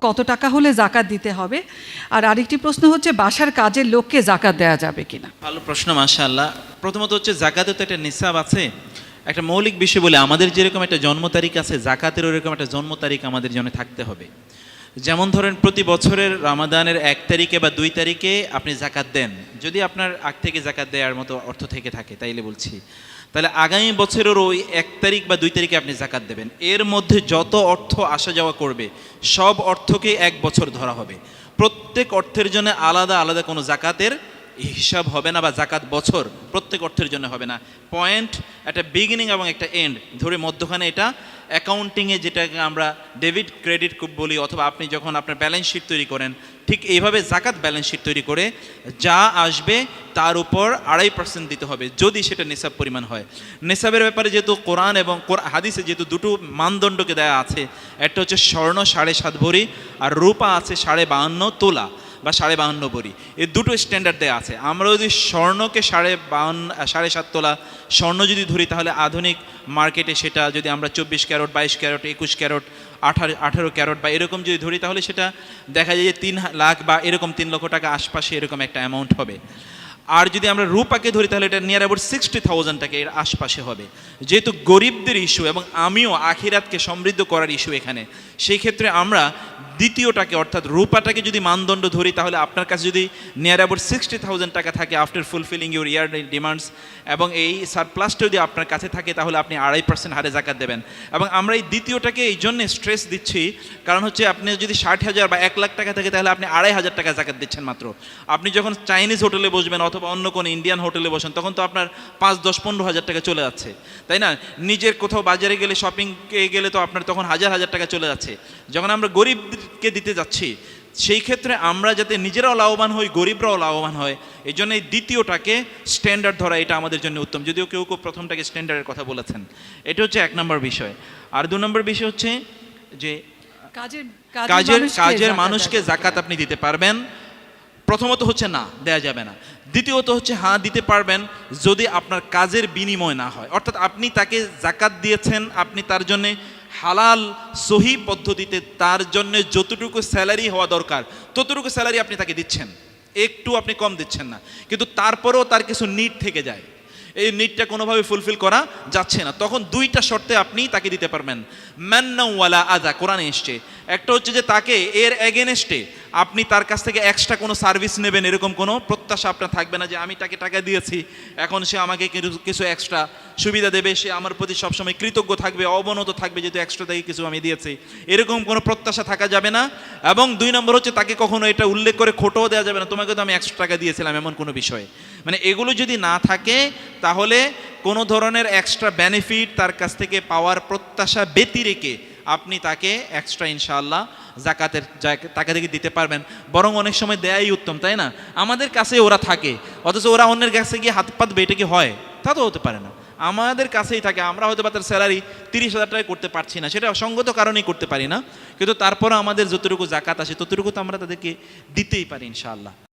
কত টাকা হলে জাকাত দিতে হবে? আর আরেকটি প্রশ্ন হচ্ছে, বাসার কাজের লোককে জাকাত দেওয়া যাবে কিনা? ভালো প্রশ্ন, মাশাআল্লাহ। প্রথমত হচ্ছে জাকাতে তো একটা নিসাব আছে। একটা মৌলিক বিষয় বলে আমাদের যেরকম একটা জন্ম তারিখ আছে, জাকাতের ওরকম একটা জন্ম তারিখ আমাদের জন্য থাকতে হবে। যেমন ধরেন প্রতি বছরের রামাদানের এক তারিখে বা দুই তারিখে আপনি জাকাত দেন। যদি আপনার আগ থেকে জাকাত দেওয়ার মতো অর্থ থেকে থাকে, তাইলে বলছি। তাহলে আগামী বছরের ওই এক তারিখ বা দুই তারিখে আপনি জাকাত দেবেন। এর মধ্যে যত অর্থ আসা যাওয়া করবে, সব অর্থকে এক বছর ধরা হবে। প্রত্যেক অর্থের জন্য আলাদা আলাদা কোনো জাকাতের হিসাব হবে না বা জাকাত বছর প্রত্যেক অর্থের জন্য হবে না। পয়েন্ট, একটা বিগিনিং এবং একটা এন্ড। ধরে মধ্যখানে এটা অ্যাকাউন্টিংয়ে যেটাকে আমরা ডেবিট ক্রেডিট বলি, অথবা আপনি যখন আপনার ব্যালেন্স শিট তৈরি করেন, ঠিক এইভাবে জাকাত ব্যালেন্স শিট তৈরি করে যা আসবে তার উপর আড়াই পার্সেন্ট দিতে হবে, যদি সেটা নিসাব পরিমাণ হয়। নিসাবের ব্যাপারে যেহেতু কোরআন এবং হাদিসে যেহেতু দুটো মানদণ্ডকে দেওয়া আছে, একটা হচ্ছে স্বর্ণ সাড়ে সাত ভরি, আর রূপা আছে সাড়ে বাহান্ন তোলা। বা সাড়ে বাহান্ন ভরি এই দুটো স্ট্যান্ডার্ড দেওয়া আছে। আমরা যদি স্বর্ণকে সাড়ে বাহান্ন সাড়ে সাত তোলা স্বর্ণ যদি ধরি, তাহলে আধুনিক মার্কেটে সেটা যদি আমরা চব্বিশ ক্যারট, বাইশ ক্যারট, একুশ ক্যারট, আঠারো আঠারো ক্যারট বা এরকম যদি ধরি, তাহলে সেটা দেখা যায় যে তিন লাখ বা এরকম তিন লক্ষ টাকা আশপাশে এরকম একটা অ্যামাউন্ট হবে। আর যদি আমরা রূপাকে ধরি, তাহলে এটা নিয়ার অ্যাবাউট সিক্সটি থাউজেন্ড টাকা এর আশপাশে হবে। যেহেতু গরিবদের ইস্যু এবং আমিও আখিরাতকে সমৃদ্ধ করার ইস্যু এখানে, সেই ক্ষেত্রে আমরা দ্বিতীয়টাকে, অর্থাৎ রূপাটাকে যদি মানদণ্ড ধরি, তাহলে আপনার কাছে যদি নিয়ার অ্যাবাউট সিক্সটি থাউজেন্ড টাকা থাকে after fulfilling your year demands এবং এই সারপ্লাসটা যদি আপনার কাছে থাকে, তাহলে আপনি আড়াই পার্সেন্ট হারে জাকাত দেবেন। এবং আমরা এই দ্বিতীয়টাকে এই জন্যে স্ট্রেস দিচ্ছি, কারণ হচ্ছে আপনি যদি ষাট হাজার বা এক লাখ টাকা থাকে, তাহলে আপনি আড়াই হাজার টাকা জাকাত দিচ্ছেন মাত্র। আপনি যখন চাইনিজ হোটেলে বসবেন অথবা অন্য কোনো ইন্ডিয়ান হোটেলে বসেন তখন তো আপনার পাঁচ দশ পনেরো হাজার টাকা চলে যাচ্ছে। তাই না? নিজের কোথাও বাজারে গেলে শপিংকে গেলে তো আপনার তখন হাজার হাজার টাকা চলে যাচ্ছে। যখন আমরা গরিবকে দিতে যাচ্ছি সেই ক্ষেত্রে আমরা যাতে নিজেরাও লাভবান হই গরিবরাও লাভবান হয় এই জন্য এই দ্বিতীয়টাকে স্ট্যান্ডার্ড ধরা এটা আমাদের জন্য উত্তম। যদিও কেউ কেউ প্রথমটাকে স্ট্যান্ডার্ডের কথা বলেছেন। এটা হচ্ছে এক নম্বর বিষয়। আর দু নম্বর বিষয় হচ্ছে যে কাজের কাজের কাজের মানুষকে জাকাত আপনি দিতে পারবেন। প্রথমত হচ্ছে না, দেয়া যাবে না। দ্বিতীয়ত হচ্ছে হ্যাঁ দিতে পারবেন যদি আপনার কাজের বিনিময় না হয়। অর্থাৎ আপনি তাকে জাকাত দিয়েছেন, আপনি তার জন্য হালাল সহি পদ্ধতিতে তার জন্য যতটুকু স্যালারি হওয়া দরকার, ততটুকু স্যালারি আপনি তাকে দিচ্ছেন। একটু আপনি কম দিচ্ছেন না। কিন্তু তারপরেও তার কিছু নিট থেকে যায়। এই নিডটা কোনোভাবে ফুলফিল করা যাচ্ছে না। তখন দুইটা শর্তে আপনি তাকে দিতে পারবেন। ম্যান্নাওয়ালা আদা কোরআনে এসছে। একটা হচ্ছে যে তাকে এর এগেনস্টে আপনি তার কাছ থেকে এক্সট্রা কোনো সার্ভিস নেবেন, এরকম কোনো প্রত্যাশা আপনার থাকবে না যে আমি তাকে টাকা দিয়েছি, এখন সে আমাকে কিছু- এক্সট্রা সুবিধা দেবে, সে আমার প্রতি সবসময় কৃতজ্ঞ থাকবে, অবনত থাকবে, যেহেতু এক্সট্রা তাকে কিছু আমি দিয়েছি। এরকম কোনো প্রত্যাশা থাকা যাবে না। এবং দুই নম্বর হচ্ছে তাকে কখনো এটা উল্লেখ করে খোটাও দেওয়া যাবে না, তোমাকে তো আমি এক্সট্রা টাকা দিয়েছিলাম এমন কোনো বিষয়ে। মানে এগুলো যদি না থাকে, তাহলে কোনো ধরনের এক্সট্রা বেনিফিট তার কাছ থেকে পাওয়ার প্রত্যাশা ব্যতি রেখে আপনি তাকে এক্সট্রা ইনশাআল্লাহ জাকাতের তাকে থেকে দিতে পারবেন। বরং অনেক সময় দেয়াই উত্তম, তাই না? আমাদের কাছে ওরা থাকে, অথচ ওরা অন্যের কাছে গিয়ে হাত পাত বেটে কি হয়? তা তো হতে পারে না। আমাদের কাছেই থাকে, আমরা হয়তো বা তার স্যালারি তিরিশ হাজার টাকায় করতে পারছি না, সেটা অসঙ্গত কারণেই করতে পারি না। কিন্তু তারপরে আমাদের যতটুকু জাকাত আসে ততটুকু তো আমরা তাদেরকে দিতেই পারি, ইনশাআল্লাহ।